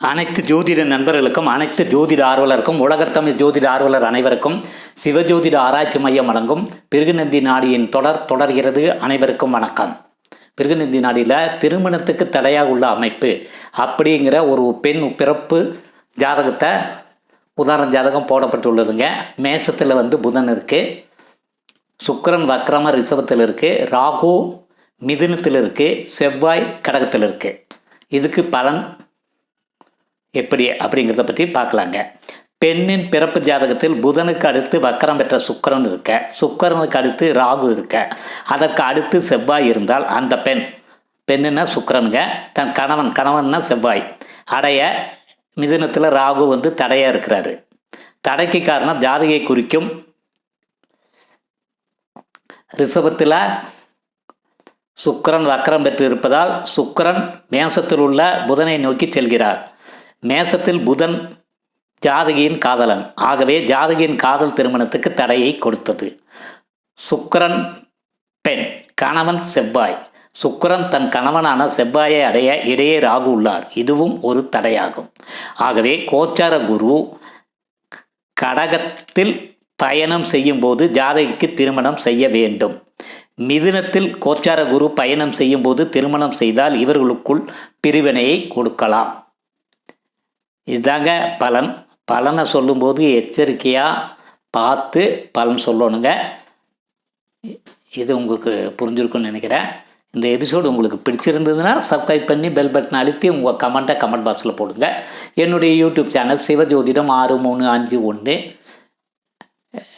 அனைத்து ஜோதிட நண்பர்களுக்கும் அனைத்து ஜோதிட ஆர்வலருக்கும் உலகத்தமிழ் ஜோதிட ஆர்வலர் அனைவருக்கும் சிவஜோதிட ஆராய்ச்சி மையம் வழங்கும் பிருகுநந்தி நாடியின் தொடர் தொடர்கிறது அனைவருக்கும் வணக்கம். பிருகுநந்தி நாடியில் திருமணத்துக்கு தடையாக உள்ள அமைப்பு அப்படிங்கிற ஒரு பெண் பிறப்பு ஜாதகத்தை உதாரண ஜாதகம் போடப்பட்டுள்ளதுங்க. மேஷத்தில் வந்து புதன் இருக்குது சுக்கரன் வக்ரம ரிஷபத்தில் இருக்குது ராகு மிதுனத்தில் இருக்குது செவ்வாய் கடகத்தில் இருக்குது இதுக்கு பலன் எப்படி அப்படிங்கிறத பற்றி பார்க்கலாங்க. பெண்ணின் பிறப்பு ஜாதகத்தில் புதனுக்கு அடுத்து வக்கரம் பெற்ற சுக்கரன் இருக்க சுக்கிரனுக்கு அடுத்து ராகு இருக்க அதற்கு அடுத்து செவ்வாய் இருந்தால் அந்த பெண் பெண்ணுன்னா சுக்கரனுங்க தன் கணவன் கணவன்னா செவ்வாய். அடைய மிதுனத்தில் ராகு வந்து தடையாக இருக்கிறாரு. தடைக்கு காரணம் ஜாதகை குறிக்கும். ரிஷபத்தில் சுக்கரன் வக்கரம் பெற்று இருப்பதால் சுக்கரன் மேசத்தில் உள்ள புதனை நோக்கி செல்கிறார். மேசத்தில் புதன் ஜாதகியின் காதலன். ஆகவே ஜாதகியின் காதல் திருமணத்துக்கு தடையை கொடுத்தது. சுக்கரன் பெண் கணவன் செவ்வாய். சுக்கரன் தன் கணவனான செவ்வாயை அடைய இடையே ராகு உள்ளார். இதுவும் ஒரு தடையாகும். ஆகவே கோச்சார குரு கடகத்தில் பயணம் செய்யும்போது ஜாதகிக்கு திருமணம் செய்ய வேண்டும். மிதுனத்தில் கோச்சார குரு பயணம் செய்யும்போது திருமணம் செய்தால் இவர்களுக்குள் பிரிவினையை கொடுக்கலாம். இதுதாங்க பலன். பலனை சொல்லும்போது எச்சரிக்கையாக பார்த்து பலன் சொல்லணுங்க. இது உங்களுக்கு புரிஞ்சிருக்குன்னு நினைக்கிறேன். இந்த எபிசோடு உங்களுக்கு பிடிச்சிருந்ததுன்னா சப்ஸ்கிரைப் பண்ணி பெல் பட்டன் அழுத்தி உங்கள் கமெண்ட்டை கமெண்ட் பாக்ஸில் போடுங்க. என்னுடைய யூடியூப் சேனல் சிவஜோதிடம் ஆறு மூணு அஞ்சு ஒன்று.